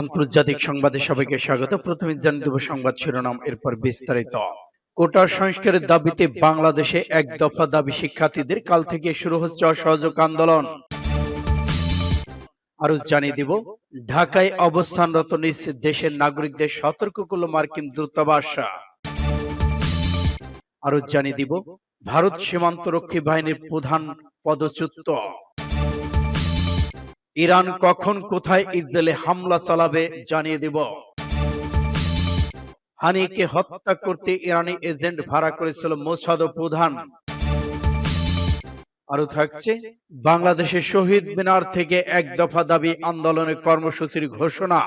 আন্তর্জাতিক সংবাদে সবাইকে স্বাগত। প্রথমে জানিয়ে দেব সংবাদ শিরোনাম। এরপর বিস্তারিত। কোটা সংস্কারের দাবিতে বাংলাদেশে এক দফা দাবি শিক্ষার্থীদের কাল থেকে শুরু হচ্ছে অসহযোগ আন্দোলন। আরও জানিয়ে দিব ঢাকায় অবস্থানরত নিজ দেশের নাগরিকদের সতর্ক করল মার্কিন দূতাবাস। আরও জানিয়ে দিব ভারত সীমান্তরক্ষী বাহিনীর প্রধান পদচ্যুত। ইরান কখন কোথায় ইসরায়েলে হামলা চালাবে জানিয়ে দিব। হানিকে হত্যা করতে ইরানি এজেন্ট ভাড়া করেছিল মোসাদ প্রধান। আরও থাকছে বাংলাদেশের শহীদ মিনার থেকে এক দফা দাবি আন্দোলনের কর্মসূচির ঘোষণা।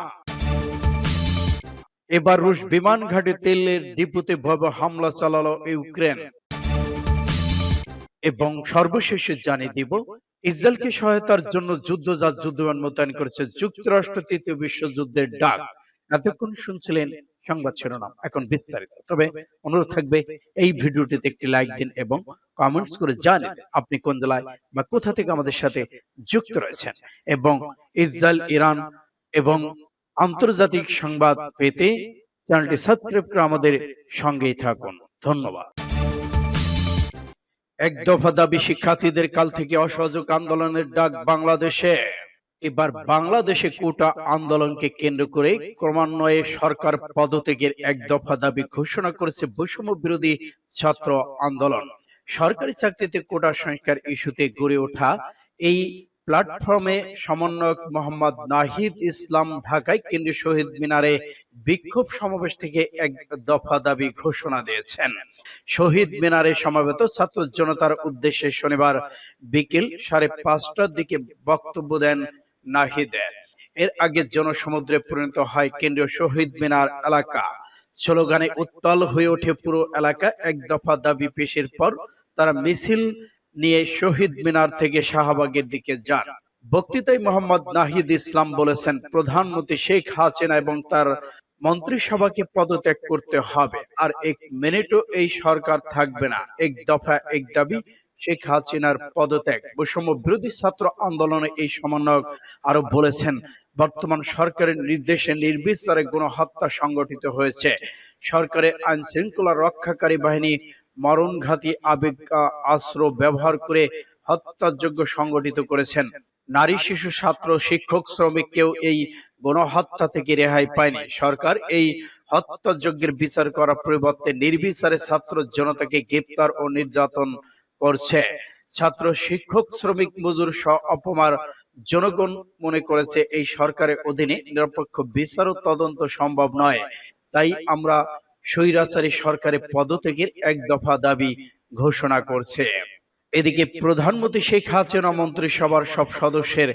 এবার রুশ বিমান ঘাটে তেলের ডিপুতে ভয়াবহ হামলা চালালো ইউক্রেন। এবং সর্বশেষে জানিয়ে দিব ইসরায়েলকে সহায়তার জন্য যুদ্ধজাত যুদ্ধবিমান মোতায়েন করেছে যুক্তরাষ্ট্র তৃতীয় বিশ্বযুদ্ধের ডাক। এতক্ষণ শুনছিলেন সংবাদ শিরোনাম, এখন বিস্তারিত। তবে অনুরোধ থাকবে, এই ভিডিওটিতে একটি লাইক দিন এবং কমেন্টস করে জানেন আপনি কোন জেলায় বা কোথা থেকে আমাদের সাথে যুক্ত রয়েছেন। এবং ইসরায়েল, ইরান এবং আন্তর্জাতিক সংবাদ পেতে চ্যানেলটি সাবস্ক্রাইব করে আমাদের সঙ্গেই থাকুন। ধন্যবাদ। এক দফা দাবি শিক্ষার্থীদের কাল থেকে অসহযোগ আন্দোলনের ডাক বাংলাদেশে। এবার বাংলাদেশে কোটা আন্দোলনকে কেন্দ্র করে ক্রমান্বয়ে সরকার পদত্যাগের এক দফা দাবি ঘোষণা করেছে বৈষম্য বিরোধী ছাত্র আন্দোলন। সরকারি চাকরিতে কোটা সংস্কার ইস্যুতে গড়ে ওঠা এই প্ল্যাটফর্মে সমন্বয়ক মোহাম্মদ নাহিদ ইসলাম ঢাকায় কেন্দ্রীয় শহীদ মিনারে বিক্ষোভ সমাবেশ থেকে এক দফা দাবি ঘোষণা দিয়েছেন। শহীদ মিনারে সমবেত ছাত্র জনতার উদ্দেশ্যে শনিবার বিকেল সাড়ে পাঁচটার দিকে বক্তব্য দেন নাহিদ। এর আগে জনসমুদ্রে পরিণত হয় কেন্দ্রীয় শহীদ মিনার এলাকা। স্লোগানে উত্তাল হয়ে ওঠে পুরো এলাকা। এক দফা দাবি পেশের পর তারা মিছিল নিয়ে শহীদ মিনার থেকে শাহবাগের দিকে যান। বক্তৃতায় মোহাম্মদ নাহিদ ইসলাম বলেছেন, প্রধানমন্ত্রী শেখ হাসিনা এবং তার মন্ত্রিসভাকে পদত্যাগ করতে হবে। আর এক মিনিটও এই সরকার থাকবে না। এক দফা এক দাবি, শেখ হাসিনার পদত্যাগ। বৈষম্য বিরোধী ছাত্র আন্দোলনে এই সমন্বয়ক আরও বলেছেন, বর্তমান সরকারের নির্দেশে নির্বিচারে গণহত্যা সংগঠিত হয়েছে। সরকারের আইন শৃঙ্খলা রক্ষাকারী বাহিনী মরণঘাতী আবেগ অস্ত্র ব্যবহার করে হত্যাযোগ্য সংগঠিত করেছেন। নারী, শিশু, ছাত্র, শিক্ষক, শ্রমিক কেউ এই গণহত্যা থেকে রেহাই পায়নি। সরকার এই হত্যাযজ্ঞের বিচার করার পরিবর্তে নির্বিচারে ছাত্র জনতাকে গ্রেপ্তার ও নির্যাতন করছে। ছাত্র, শিক্ষক, শ্রমিক, মজুর সহ অপমার জনগণ মনে করেছে, এই সরকারের অধীনে নিরপেক্ষ বিচার ও তদন্ত সম্ভব নয়। তাই আমরা স্বৈরাচারী সরকারের পদত্যাগের এক দফা দাবি ঘোষণা করছে। এদিকে প্রধানমন্ত্রী শেখ হাসিনা মন্ত্রিসভার সব সদস্যের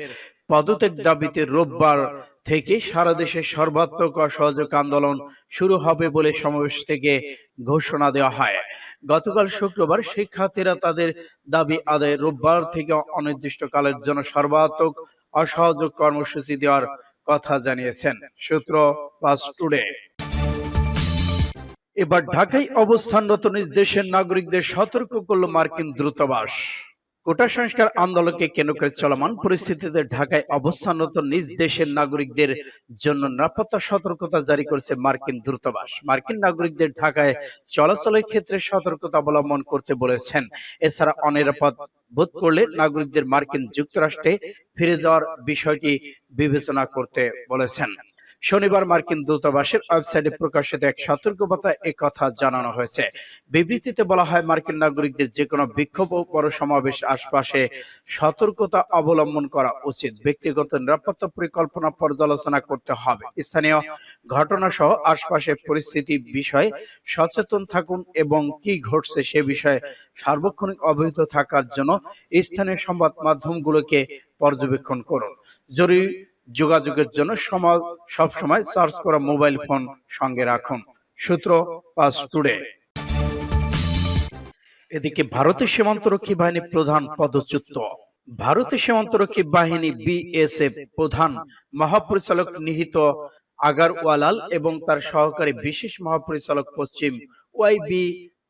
পদত্যাগ দাবিতে রোববার থেকে সারা দেশে সর্বাত্মক অসহযোগ আন্দোলন শুরু হবে বলে সমাবেশ থেকে ঘোষণা দেওয়া হয়। গতকাল শুক্রবার শিক্ষার্থীরা তাদের দাবি আদায় রোববার থেকে অনির্দিষ্টকালের জন্য সর্বাত্মক অসহযোগ কর্মসূচি দেওয়ার কথা জানিয়েছেন। সূত্র পাস টুডে। এবার ঢাকায় অবস্থানরত নিজ দেশের নাগরিকদের সতর্ক করল মার্কিন দূতাবাস। কোটা সংস্কার আন্দোলনকে কেন্দ্র করে চলমান পরিস্থিতিতে ঢাকায় অবস্থানরত নিজ দেশের নাগরিকদের জন্য নিরাপত্তা সতর্কতা জারি করেছে মার্কিন দূতাবাস। মার্কিন নাগরিকদের ঢাকায় চলাচলের ক্ষেত্রে সতর্কতা অবলম্বন করতে বলেছেন। এছাড়া অনিরাপদ বোধ করলে নাগরিকদের মার্কিন যুক্তরাষ্ট্রে ফিরে যাওয়ার বিষয়টি বিবেচনা করতে বলেছেন। শনিবার মার্কিন দূতাবাসের ওয়েবসাইটে প্রকাশিত এক সতর্কবার্তায় কথা জানানো হয়েছে। বিবৃতিতে বলা হয়, মার্কিন নাগরিকদের যে কোনো বিক্ষোভ ও বড় সমাবেশ আশপাশে সতর্কতা অবলম্বন করা উচিত। ব্যক্তিগত নিরাপত্তা পরিকল্পনা পর্যালোচনা করতে হবে। স্থানীয় ঘটনা সহ আশপাশের পরিস্থিতি বিষয়ে সচেতন থাকুন এবং কি ঘটছে সে বিষয়ে সার্বক্ষণিক অবহিত থাকার জন্য স্থানীয় সংবাদ মাধ্যমগুলোকে পর্যবেক্ষণ করুন। জরুরি যোগাযোগের জন্য সমাজ সবসময় চার্জ করা মোবাইল ফোন সঙ্গে রাখুন। সূত্র পাস টুডে। এদিকে ভারতের সীমান্তরক্ষী বাহিনী প্রধান পদচ্যুত। ভারতের সীমান্তরক্ষী বাহিনী বিএসএফ প্রধান মহাপরিচালক নিহিত আগারওয়ালাল এবং তার সহকারী বিশেষ মহাপরিচালক পশ্চিম ওয়াইবি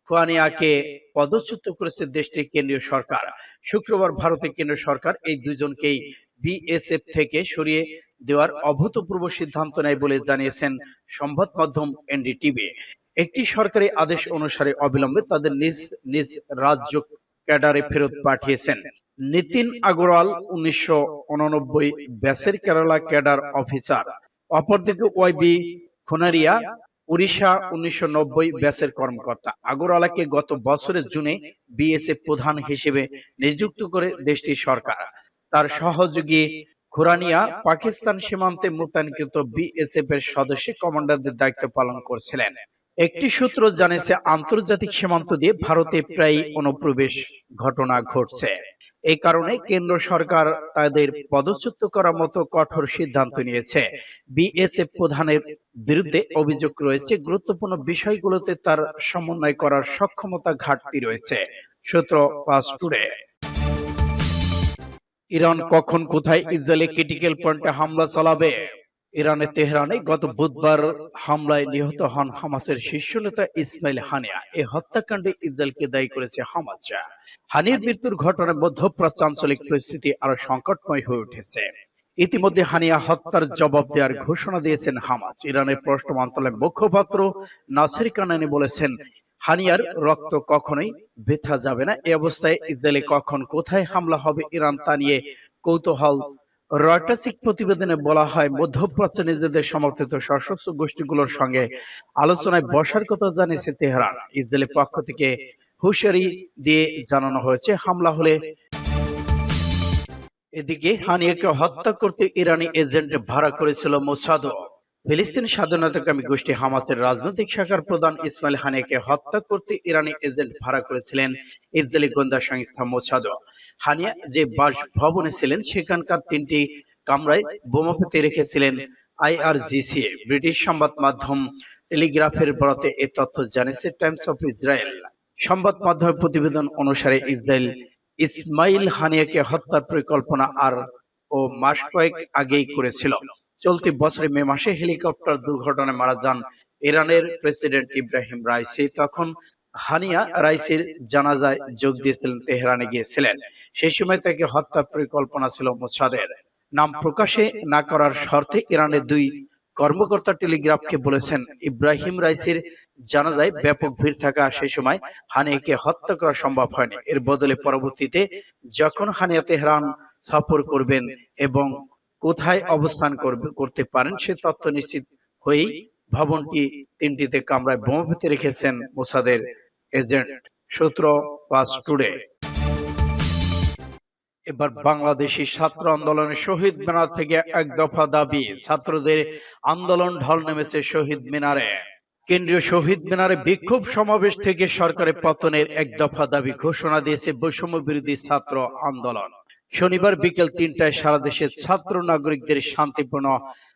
খোয়ানিয়াকে পদচ্যুত করেছে দেশটির কেন্দ্রীয় সরকার। শুক্রবার ভারতের কেন্দ্রীয় সরকার এই দুজনকেই বিএসএফ থেকে সরিয়ে দেওয়ার অভূতপূর্ব সিদ্ধান্ত নেয় বলে জানিয়েছেন সংবাদ মাধ্যম এনডিটিভি একটি সরকারি আদেশ অনুসারে অবিলম্বে তাদের নিজ নিজ রাজ্য ক্যাডারে ফেরত পাঠিয়েছেন। নিতিন আগরওয়াল, উনিশশো উননব্বই ব্যাসের কেরালা ক্যাডার অফিসার। অপরদিকে ওয়াইবি খুনারিয়া, উড়িষ্যা, উনিশশো ব্যাসের কর্মকর্তা। আগরওয়ালাকে গত বছরের জুনে বিএসএফ প্রধান হিসেবে নিযুক্ত করে দেশটির সরকার। তার সহযোগী খুরানিয়া পাকিস্তান সীমান্তে মোতায়েনকৃত বিএসএফ এর সদস্য কমান্ডারদের দায়িত্ব পালন করছিলেন। একটি সূত্র জানিয়েছে আন্তর্জাতিক সীমান্ত দিয়ে ভারতে প্রায় অনুপ্রবেশ ঘটনা ঘটছে। এই কারণে কেন্দ্র সরকার তাদের পদচ্যুত করার মতো কঠোর সিদ্ধান্ত নিয়েছে। বিএসএফ প্রধানের বিরুদ্ধে অভিযোগ রয়েছে গুরুত্বপূর্ণ বিষয়গুলোতে তার সমন্বয় করার সক্ষমতা ঘাটতি রয়েছে। সূত্র টুডে। ইরান কখন কোথায় ইসরায়েলে ক্রিটিক্যাল পয়েন্টে হামলা চালাবে? ইরানের তেহরানে গত বুধবার হামলায় নিহত হন হামাসের শীর্ষ নেতা ইসমাইল হানিয়া। এই হত্যাকাণ্ডে ইসরায়েলকে দায়ী করেছে হামাস। হানির মৃত্যুর ঘটনায় মধ্যপ্রাচ্য আঞ্চলিক পরিস্থিতি আরও সংকটময় হয়ে উঠেছে। ইতিমধ্যে হানিয়া হত্যার জবাব দেওয়ার ঘোষণা দিয়েছেন হামাস। ইরানের পররাষ্ট্র মন্ত্রণালয়ের মুখপাত্র নাসির কানানি বলেছেন হানিয়ার রক্ত কখনোই বেথা যাবে না। এই অবস্থায় ইসরায়েলে কখন কোথায় হামলা হবে ইরান তা নিয়ে কৌতূহল। রয়টার্সিক প্রতিবেদনে বলা হয় মধ্যপ্রাচ্য নিজেদের সমর্থিত সশস্ত্র গোষ্ঠীগুলোর সঙ্গে আলোচনায় বসার কথা জানিয়েছে তেহরান। ইসরায়েলের পক্ষ থেকে হুঁশিয়ারি দিয়ে জানানো হয়েছে হামলা হলে এদিকে হানিয়াকে হত্যা করতে ইরানি এজেন্ট ভাড়া করেছিল মোসাদ ফিলিস্তিন স্বাধীনতাকামী গোষ্ঠী হামাসের রাজনৈতিক শাখার প্রধান ইসমাইল হানিয়াকে হত্যা করতে ইরানি এজেন্ট ভাড়া করেছিলেন ইসরায়েলি গোয়েন্দা সংস্থা মোসাদ হানিয়া যে বাসভবনে ছিলেন, সেখানকার তিনটি কামরায় বোমা পেতে রেখেছিলেন আইআরজিসি ব্রিটিশ সংবাদ মাধ্যম টেলিগ্রাফের বরাতে এ তথ্য জানিয়েছে টাইমস অফ ইসরায়েল। সংবাদ মাধ্যমের প্রতিবেদন অনুসারে ইসরায়েল ইসমাইল হানিয়াকে হত্যার পরিকল্পনা আর ও মাস কয়েক আগেই করেছিল। চলতি বছরে মে মাসে হেলিকপ্টার দুর্ঘটনায় মারা যান ইরানের প্রেসিডেন্ট ইব্রাহিম রাইসি। তখন হানিয়া রাইসির জানাজায় যোগ দিয়েছিলেন, তেহরানে গিয়েছিলেন। সেই সময় তাকে হত্যার পরিকল্পনা ছিল মোসাদের। নাম প্রকাশে না করার শর্তে ইরানের দুই কর্মকর্তা টেলিগ্রাফকে বলেছেন, ইব্রাহিম রাইসির জানাজায় ব্যাপক ভিড় থাকা সেই সময় হানিয়াকে হত্যা করা সম্ভব হয়নি। এর বদলে পরবর্তীতে যখন হানিয়া তেহরান সফর করবেন এবং কোথায় অবস্থান করবে করতে পারেন সে তথ্য নিশ্চিত হয়েই ভবনটি তিনটিতে কামরায় বোমা পেতে রেখেছেন মোসাদের এজেন্ট সূত্র পাস টুডে। এবার বাংলাদেশি ছাত্র আন্দোলনের শহীদ মিনার থেকে এক দফা দাবি ছাত্রদের আন্দোলন ঢল নেমেছে শহীদ মিনারে। কেন্দ্রীয় শহীদ মিনারে বিক্ষোভ সমাবেশ থেকে সরকারের পতনের এক দফা দাবি ঘোষণা দিয়েছে বৈষম্য বিরোধী ছাত্র আন্দোলন। শনিবার বিকেল তিনটায় সারা দেশের ছাত্র নাগরিকদের শান্তিপূর্ণ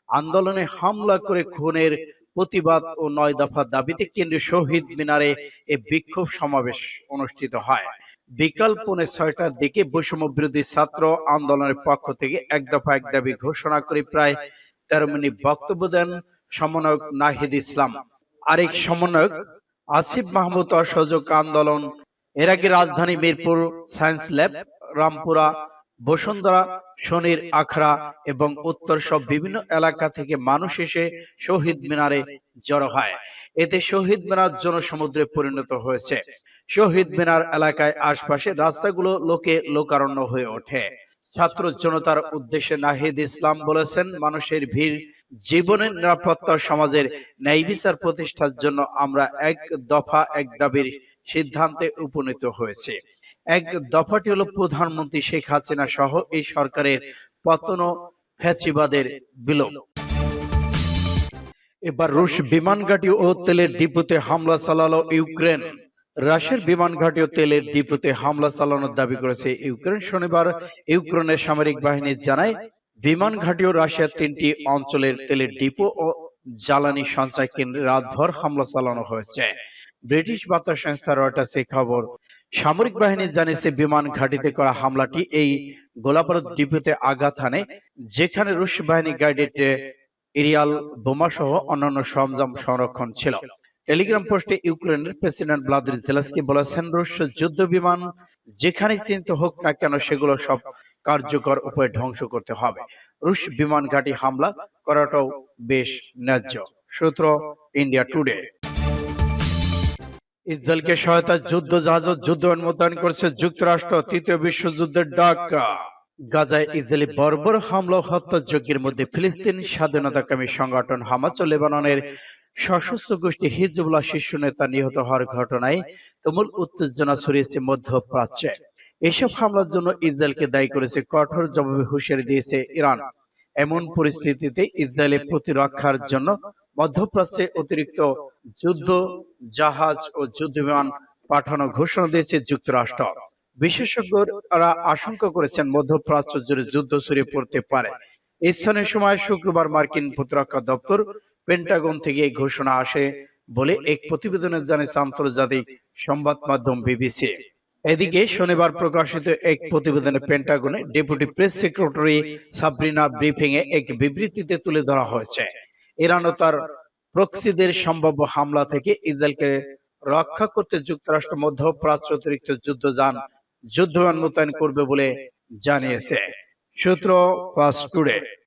আন্দোলনে হামলা করে খুনের প্রতিবাদ ও নয় দফা দাবিতে কেন্দ্রীয় শহীদ মিনারে এ বিক্ষোভ সমাবেশ অনুষ্ঠিত হয়। বিকাল পৌনে ছয়টার দিকে বৈষম্য বিরোধী ছাত্র আন্দোলনের পক্ষ থেকে এক দফা এক দাবি ঘোষণা করে প্রায় তেরো মিনিট বক্তব্য দেন সমন্বয়ক নাহিদ ইসলাম। আরেক সমন্বয়ক আসিফ মাহমুদ অসহযোগ আন্দোলন। এর আগে রাজধানী মিরপুর সায়েন্স ল্যাব, রামপুরা বসুন্ধরা, শনির আখড়া এবং উত্তর সব বিভিন্ন এলাকা থেকে মানুষ এসে শহীদ মিনারে জড়ো হয়। এতে শহীদ মিনার জনসমুদ্রে পরিণত হয়েছে। শহীদ মিনার এলাকায় আশপাশে রাস্তাগুলো লোকে লোকারণ্য হয়ে ওঠে। ছাত্র জনতার উদ্দেশ্যে নাহিদ ইসলাম বলেছেন, মানুষের ভিড় জীবনের নিরাপত্তা সমাজের ন্যায় বিচার প্রতিষ্ঠার জন্য আমরা এক দফা এক দাবির সিদ্ধান্তে উপনীত হয়েছে। এক দফাটি হলো প্রধানমন্ত্রী শেখ হাসিনা সহ এই সরকারের পতন ও ফ্যাসিবাদের বিলোপ। এবার রুশ বিমান ঘাঁটি ও তেলের ডিপোতে হামলা চালালো ইউক্রেন। রাশিয়ার বিমান ঘাঁটি ও তেলের ডিপোতে হামলা চালানোর দাবি করেছে ইউক্রেন। শনিবার ইউক্রেনের সামরিক বাহিনী জানায় বিমান ঘাঁটি ও রাশিয়ার তিনটি অঞ্চলের তেলের ডিপো ও জ্বালানি সঞ্চয় কেন্দ্রে রাতভর হামলা চালানো হয়েছে। ব্রিটিশ বার্তা সংস্থা রয়টার্স এই খবর, সামরিক বাহিনী জানিয়েছে বিমান ঘাঁটিতে করা হামলাটি এই গোলাবারুদ ডিপোতে আঘাত হানে, যেখানে রুশ বাহিনী গাইডেড এরিয়াল বোমা সহ অন্যান্য সরঞ্জাম সংরক্ষণ ছিল। টেলিগ্রাম পোস্টে ইউক্রেনের প্রেসিডেন্ট ভ্লাদিমির জেলেনস্কি বলেছেন, রুশ যুদ্ধ বিমান যেখানে চিন্তিত হোক না কেন, সেগুলো সব কার্যকর উপায়ে ধ্বংস করতে হবে। রুশ বিমান ঘাঁটি হামলা করাটাও বেশ ন্যায্য। সূত্র ইন্ডিয়া টুডে। ইসরায়েলকে সহায়তা যুদ্ধ জাহাজ যুদ্ধ মোতায়েন করছে যুক্তরাষ্ট্র, তৃতীয় বিশ্বযুদ্ধের ডাক। গাজায় ইসরায়েলি বর্বর হামলা ও হত্যাযজ্ঞের মধ্যে ফিলিস্তিন স্বাধীনতাকামী সংগঠন হামাস ও লেবাননের সশস্ত্র গোষ্ঠী হিজবুল্লাহ শীর্ষ নেতা নিহত হওয়ার ঘটনায় তুমুল উত্তেজনা ছড়িয়েছে মধ্যপ্রাচ্যে। এসব হামলার জন্য ইসরায়েলকে দায়ী করেছে কঠোর জবাবে হুঁশিয়ারি দিয়েছে ইরান। এমন পরিস্থিতিতে ইসরায়েলের প্রতিরক্ষার জন্য মধ্যপ্রাচ্যে অতিরিক্ত যুদ্ধ, জাহাজ ও যুদ্ধ বিমান পাঠানো ঘোষণা দিয়েছে যুক্তরাষ্ট্র। বিশেষজ্ঞরা আশঙ্কা করেছেন মধ্যপ্রাচ্য জুড়ে যুদ্ধ ছড়িয়ে পড়তে পারে। স্থানীয় সময় শুক্রবার মার্কিন প্রতিরক্ষা দপ্তর পেন্টাগন থেকে এই ঘোষণা আসে বলে এক প্রতিবেদনে জানিয়েছে আন্তর্জাতিক সংবাদ মাধ্যম বিবিসি। এদিকে শনিবার প্রকাশিত এক প্রতিবেদনে পেন্টাগনে deputy press secretary Sabrina briefing এ এক বিবৃতিতে তুলে ধরা হয়েছে। ইরান ও তার প্রক্সিদের সম্ভাব্য হামলা থেকে ইসরায়েলকে রক্ষা করতে যুক্তরাষ্ট্র মধ্যপ্রাচ্য অতিরিক্ত যুদ্ধ যান যুদ্ধবান মোতায়েন করবে বলে জানিয়েছে। সূত্র ফাস্ট টুডে।